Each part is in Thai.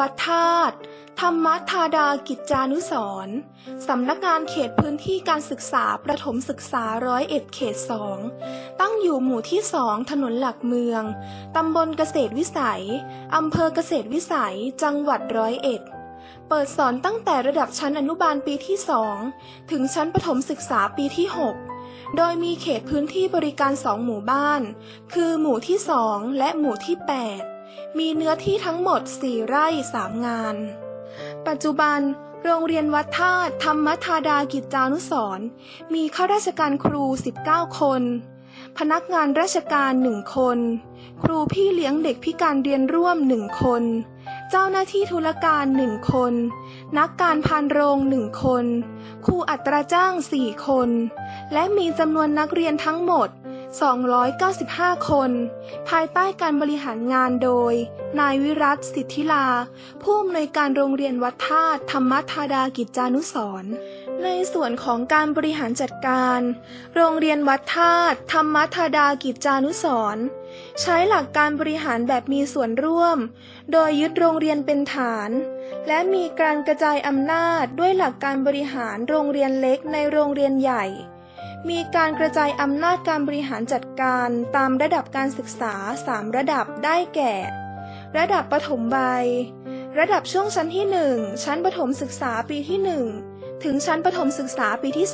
วัดธาตุธรรมธาดากิจจานุสรณ์สำนักงานเขตพื้นที่การศึกษาประถมศึกษาร้อยเอ็ดเขตสอง ตั้งอยู่หมู่ที่สองถนนหลักเมือง ตำบลเกษตรวิสัย อำเภอเกษตรวิสัย จังหวัดร้อยเอ็ด เปิดสอนตั้งแต่ระดับชั้นอนุบาลปีที่2ถึงชั้นประถมศึกษาปีที่6โดยมีเขตพื้นที่บริการ2หมู่บ้าน คือหมู่ที่2และหมู่ที่8 มีเนื้อที่ทั้งหมด 4 ไร่ 3 งาน ปัจจุบันโรงเรียนวัดธาตุธรรมธาดากิจจานุสรมีข้าราชการครู 19 คน พนักงานราชการหนึ่งคน ครูพี่เลี้ยงเด็กพิการเรียนร่วมหนึ่งคน เจ้าหน้าที่ธุรการหนึ่งคน นักการพานโรงหนึ่งคน ครูอัตราจ้างสี่คน และมีจำนวนนักเรียนทั้งหมด 295 คน ภายใต้การบริหารงานโดย นายวิรัตสิทธิลา ผู้อำนวยการโรงเรียนวัดธาตุธรรมธาดากิจจานุสรในส่วนของการบริหารจัดการ โรงเรียนวัดธาตุธรรมธาดากิจจานุสรใช้หลักการบริหารแบบมีส่วนร่วม โดยยึดโรงเรียนเป็นฐาน และมีการกระจายอำนาจด้วยหลักการบริหารโรงเรียนเล็กในโรงเรียนใหญ่ มีการกระจายอำนาจการบริหารจัดการตามระดับการศึกษา 3 ระดับได้แก่ ระดับประถมวัย ระดับช่วงชั้นที่ 1 ชั้นประถมศึกษาปีที่ 1 ถึงชั้นประถมศึกษาปีที่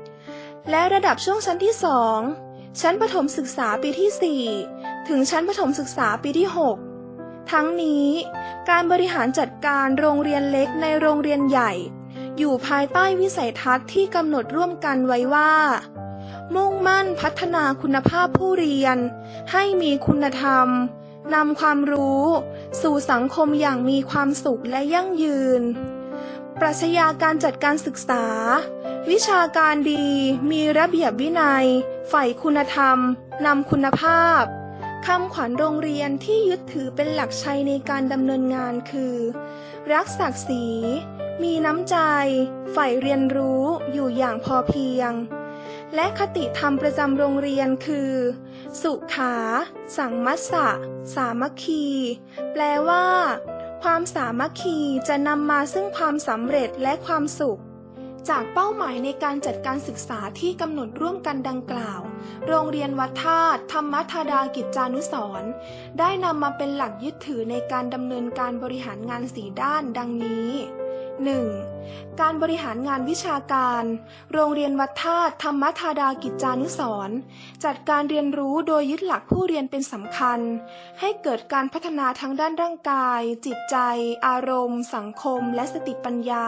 3 และระดับช่วงชั้นที่ 2 ชั้นประถมศึกษาปีที่ 4 ถึงชั้นประถมศึกษาปีที่ 6 ทั้งนี้ การบริหารจัดการโรงเรียนเล็กในโรงเรียนใหญ่ อยู่ภายใต้วิสัยทัศน์ที่กำหนดร่วมกันไว้ว่า มุ่งมั่นพัฒนาคุณภาพผู้เรียน ให้มีคุณธรรมนำความรู้ สู่สังคมอย่างมีความสุขและยั่งยืน ปรัชญาการจัดการศึกษา วิชาการดีมีระเบียบวินัย ใฝ่คุณธรรมนำคุณภาพคำขวัญโรงเรียนที่ยึดถือเป็นหลักชัยในการดำเนินงานคือ รักศักดิ์ศรี มีน้ำใจ ใฝ่เรียนรู้อยู่อย่างพอเพียง และคติธรรมประจำโรงเรียนคือ สุขา สังมัสสะ สามัคคี แปลว่า ความสามัคคีจะนำมาซึ่งความสำเร็จและความสุข จากเป้าหมายในการจัดการศึกษาที่กำหนดร่วมกันดังกล่าว โรงเรียนวัดธาตุธรรมธาดากิจจานุสรได้นำมาเป็นหลักยึดถือในการดำเนินการบริหารงานสีด้านดังนี้ 1. การบริหารงานวิชาการ โรงเรียนวัดธาตุธรรมธาดากิจจานุสร์จัดการเรียนรู้โดยยึดหลักผู้เรียนเป็นสำคัญ ให้เกิดการพัฒนาทั้งด้านร่างกาย จิตใจ อารมณ์ สังคม และสติปัญญา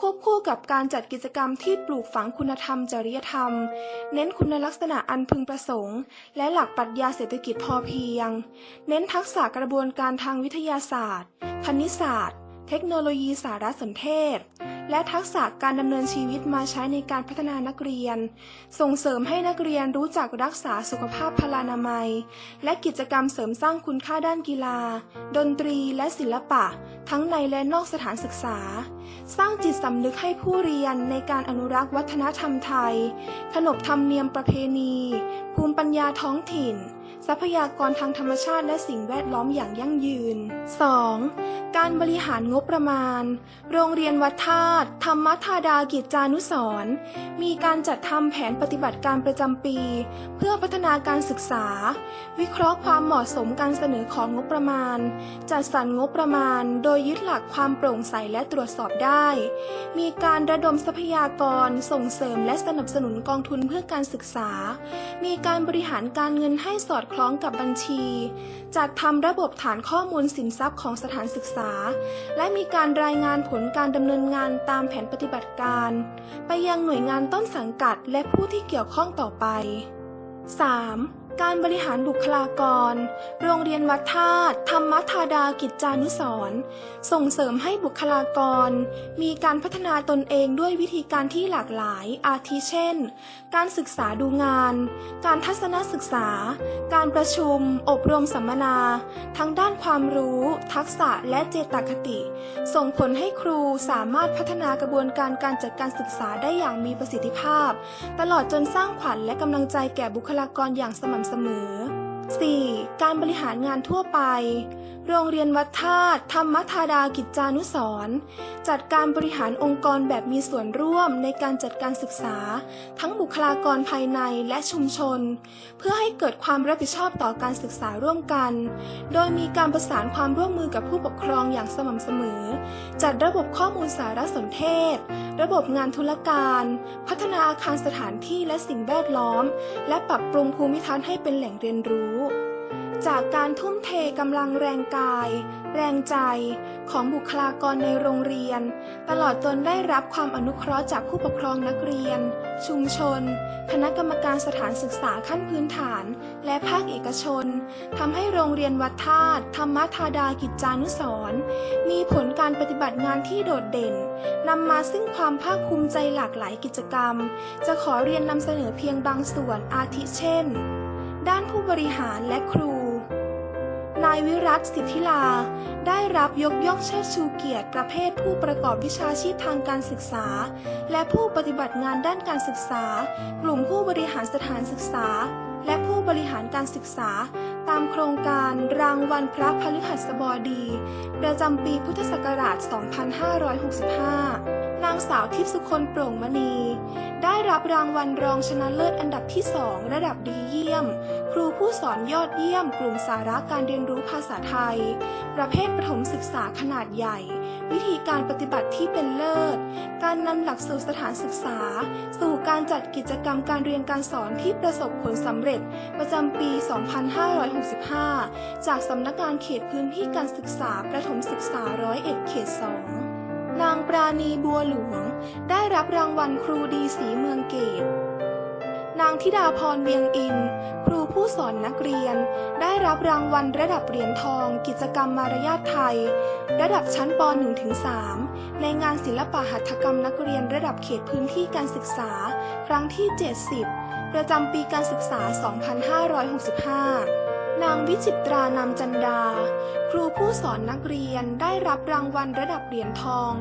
ควบคู่กับการจัดกิจกรรมที่ปลูกฝังคุณธรรมจริยธรรม เน้นคุณลักษณะอันพึงประสงค์ และหลักปรัชญาเศรษฐกิจพอเพียง เน้นทักษะกระบวนการทางวิทยาศาสตร์ คณิตศาสตร์ เทคโนโลยีสารสนเทศ และทักษะการดำเนินชีวิตมาใช้ในการพัฒนานักเรียน ส่งเสริมให้นักเรียนรู้จักรักษาสุขภาพพลานามัย และกิจกรรมเสริมสร้างคุณค่าด้านกีฬา ดนตรีและศิลปะ ทั้งในและนอกสถานศึกษา สร้างจิตสำนึกให้ผู้เรียนในการอนุรักษ์วัฒนธรรมไทย ขนบธรรมเนียมประเพณี ภูมิปัญญาท้องถิ่น ทรัพยากรทางธรรมชาติและสิ่งแวดล้อมอย่างยั่งยืน 2. การบริหารงบประมาณ โรงเรียนวัดธาตุธรรมธาดากิจจานุสรมีการจัดทำแผนปฏิบัติการประจำปี เพื่อพัฒนาการศึกษา วิเคราะห์ความเหมาะสมการเสนอของงบประมาณ จัดสรรงบประมาณ โดยยึดหลักความโปร่งใสและตรวจสอบได้ มีการระดมทรัพยากร ส่งเสริมและสนับสนุนกองทุนเพื่อการศึกษา มีการบริหารการเงินให้สอดคล้องกับบัญชี จัดทำระบบฐานข้อมูลสินทรัพย์ของสถานศึกษา และมีการรายงานผลการดำเนินงานตามแผนปฏิบัติการ ไปยังหน่วยงานต้นสังกัดและผู้ที่เกี่ยวข้องต่อไป 3. การบริหารบุคลากร โรงเรียนวัดธาตุธรรมธาดากิจจานุสรส่งเสริมให้บุคลากร มีการพัฒนาตนเองด้วยวิธีการที่หลากหลาย อาทิเช่น การศึกษาดูงาน การทัศนศึกษา การประชุม อบรมสัมมนา ทั้งด้านความรู้ ทักษะและเจตคติ ส่งผลให้ครูสามารถพัฒนากระบวนการการจัดการศึกษาได้อย่างมีประสิทธิภาพ ตลอดจนสร้างขวัญและกำลังใจแก่บุคลากรอย่างสม่ำเสมอสมอ 4. การบริหารงานทั่วไป โรงเรียนวัดธาตุธรรมธาดากิจจานุสรจัดการบริหารองค์กรแบบมีส่วนร่วมในการจัดการศึกษา ทั้งบุคลากรภายในและชุมชน เพื่อให้เกิดความรับผิดชอบต่อการศึกษาร่วมกัน โดยมีการประสานความร่วมมือกับผู้ปกครองอย่างสม่ำเสมอ จัดระบบข้อมูลสารสนเทศ ระบบงานธุรการ พัฒนาอาคารสถานที่และสิ่งแวดล้อม และปรับปรุงภูมิทัศน์ให้เป็นแหล่งเรียนรู้ จากการทุ่มเทกำลังแรงกาย แรงใจของบุคลากรในโรงเรียน ตลอดจนได้รับความอนุเคราะห์จากผู้ปกครองนักเรียน ชุมชน คณะกรรมการสถานศึกษาขั้นพื้นฐาน และภาคเอกชนทำให้โรงเรียนวัดธาตุธรรมธาดากิจจานุสร์มีผลการปฏิบัติงานที่โดดเด่นนำมาซึ่งความภาคภูมิใจหลากหลายกิจกรรม จะขอเรียนนำเสนอเพียงบางส่วนอาทิเช่น ด้านผู้บริหารและครู นายวิรัตสิทธิลา ได้รับยกย่องเชิดชูเกียรติประเภทผู้ประกอบวิชาชีพทางการศึกษา และผู้ปฏิบัติงานด้านการศึกษา กลุ่มผู้บริหารสถานศึกษา และผู้บริหารการศึกษา ตามโครงการรางวัลพระพฤหัสบดี ประจำปีพุทธศักราช 2565างสาวทิพสุคนโปร่งมณี ได้รับรางวัลรองชนะเลิศอันดับที่2ระดับดีเยี่ยม ครูผู้สอนยอดเยี่ยม กลุ่มสาระการเรียนรู้ภาษาไทย ประเภทประถมศึกษาขนาดใหญ่ วิธีการปฏิบัติที่เป็นเลิศ การนำหลักสูตรสถานศึกษา สู่การจัดกิจกรรมการเรียนการสอนที่ประสบผลสำเร็จประจำปี 2565 จากสำนักงานเขตพื้นที่การศึกษาประถมศึกษาร้อยเอ็ดเขต2 นางปราณีบัวหลวง ได้รับรางวัลครูดีสีเมืองเกต นางธิดาพรเวียงอิน ครูผู้สอนนักเรียน ได้รับรางวัลระดับเหรียญทอง กิจกรรมมารยาทไทย ระดับชั้นป .1-3 ในงานศิลปหัตถกรรมนักเรียนระดับเขตพื้นที่การศึกษา ครั้งที่ 70 ประจำปีการศึกษา 2565 นางวิจิตรานามจันดา ครูผู้สอนนักเรียนได้รับรางวัลระดับเหรียญทอง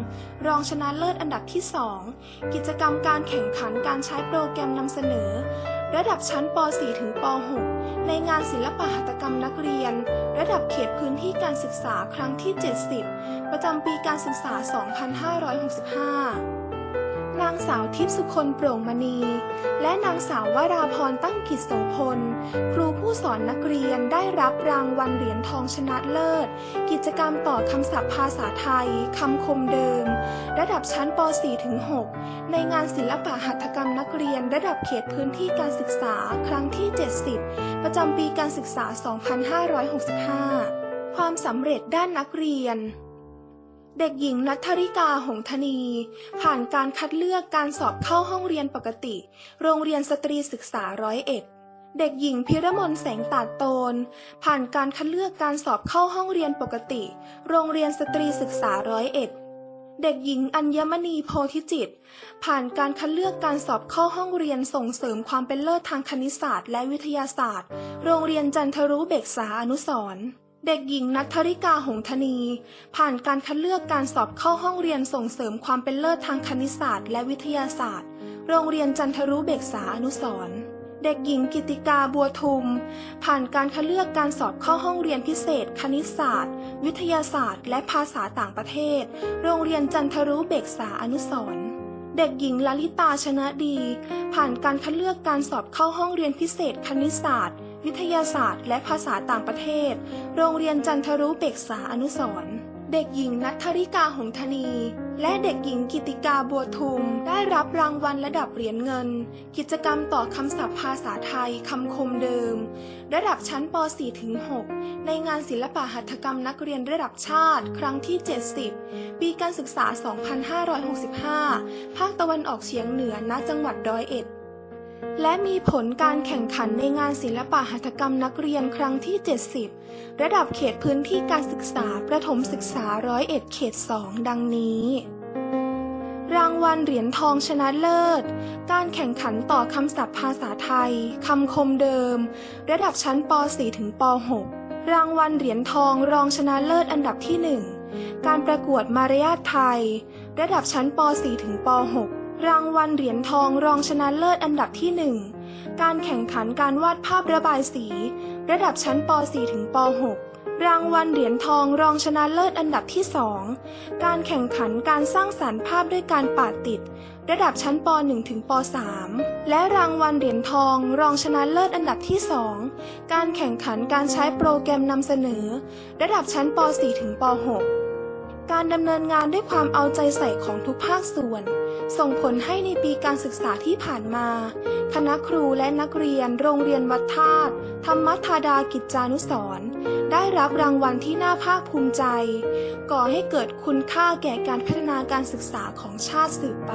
รองชนะเลิศอันดับที่2กิจกรรมการแข่งขันการใช้โปรแกรมนำเสนอ ระดับชั้นป .4 ถึงป .6 ในงานศิลปหัตถกรรมนักเรียน ระดับเขตพื้นที่การศึกษาครั้งที่ 70 ประจำปีการศึกษา 2565 นางสาวทิพย์สุคนโปร่งมณี และนางสาววราพรตั้งกิจโสพล ครูผู้สอนนักเรียนได้รับรางวัลเหรียญทองชนะเลิศ กิจกรรมต่อคำศัพท์ภาษาไทยคำคมเดิม ระดับชั้นป .4 ถึง 6 ในงานศิลปะหัตถกรรมนักเรียนระดับเขตพื้นที่การศึกษาครั้งที่ 70 ประจำปีการศึกษา 2565 ความสำเร็จด้านนักเรียน เด็กหญิงนัทธริกาหงธนี ผ่านการคัดเลือกการสอบเข้าห้องเรียนปกติ โรงเรียนสตรีศึกษาร้อยเอ็ด เด็กหญิงพิรมนแสงตาดโตน ผ่านการคัดเลือกการสอบเข้าห้องเรียนปกติ โรงเรียนสตรีศึกษาร้อยเอ็ด เด็กหญิงอัญมณีโพธิจิต ผ่านการคัดเลือกการสอบเข้าห้องเรียนส่งเสริมความเป็นเลิศทางคณิตศาสตร์ และวิทยาศาสตร์ โรงเรียนจันทรุเบกษาอนุสรณ์ เด็กหญิงนัทธริกาหงธนี ผ่านการคัดเลือกการสอบเข้าห้องเรียนส่งเสริมความเป็นเลิศทางคณิตศาสตร์และวิทยาศาสตร์ โรงเรียนจันทรุเบกษาอนุสรเด็กหญิงกิติกาบัวทุม ผ่านการคัดเลือกการสอบเข้าห้องเรียนพิเศษ คณิตศาสตร์ วิทยาศาสตร์ และภาษาต่างประเทศ โรงเรียนจันทรุเบกษาอนุสรเด็กหญิงลลิตาชนะดี ผ่านการคัดเลือกการสอบเข้าห้องเรียนพิเศษ คณิตศาสตร์ วิทยาศาสตร์ และภาษาต่างประเทศ โรงเรียนจันทรุเบกษาอนุสรเด็กหญิงนัทธริกาหงธนี และเด็กหญิงกิติกาบัวทุม ได้รับรางวัลระดับเหรียญเงิน กิจกรรมต่อคำศัพท์ภาษาไทยคำคมเดิม ระดับชั้นป .4 ถึง 6 ในงานศิลปะหัตถกรรมนักเรียนระดับชาติ ครั้งที่ 70 ปีการศึกษา 2565 ภาคตะวันออกเฉียงเหนือณจังหวัดร้อยเอ็ด และมีผลการแข่งขันในงานศิลปะหัตถกรรมนักเรียนครั้งที่ 70 ระดับเขตพื้นที่การศึกษาประถมศึกษาร้อยเอ็ดเขต 2 ดังนี้ รางวัลเหรียญทองชนะเลิศ การแข่งขันต่อคำศัพท์ภาษาไทย คำคมเดิม ระดับชั้นป .4 ถึงป .6 รางวัลเหรียญทองรองชนะเลิศอันดับที่ 1 การประกวดมารยาทไทย ระดับชั้นป .4 ถึงป .6 รางวัลเหรียญทองรองชนะเลิศอันดับที่ 1 การแข่งขันการวาดภาพระบายสี ระดับชั้นป .4 ถึงป .6 รางวัลเหรียญทองรองชนะเลิศอันดับที่ 2 การแข่งขันการสร้างสารรค์ภาพด้วยการปาดติด ระดับชั้นป .1 ถึงป .3 และรางวัลเหรียญทองรองชนะเลิศอันดับที่ 2 การแข่งขันการใช้โปรแกรมนำเสนอ ระดับชั้นป .4 ถึงป .6 การดำเนินงานด้วยความเอาใจใส่ของทุกภาคส่วน ส่งผลให้ในปีการศึกษาที่ผ่านมา คณะครูและนักเรียนโรงเรียนวัดธาตุธรรมธาดากิจจานุสรได้รับรางวัลที่น่าภาคภูมิใจ ก่อให้เกิดคุณค่าแก่การพัฒนาการศึกษาของชาติสืบไป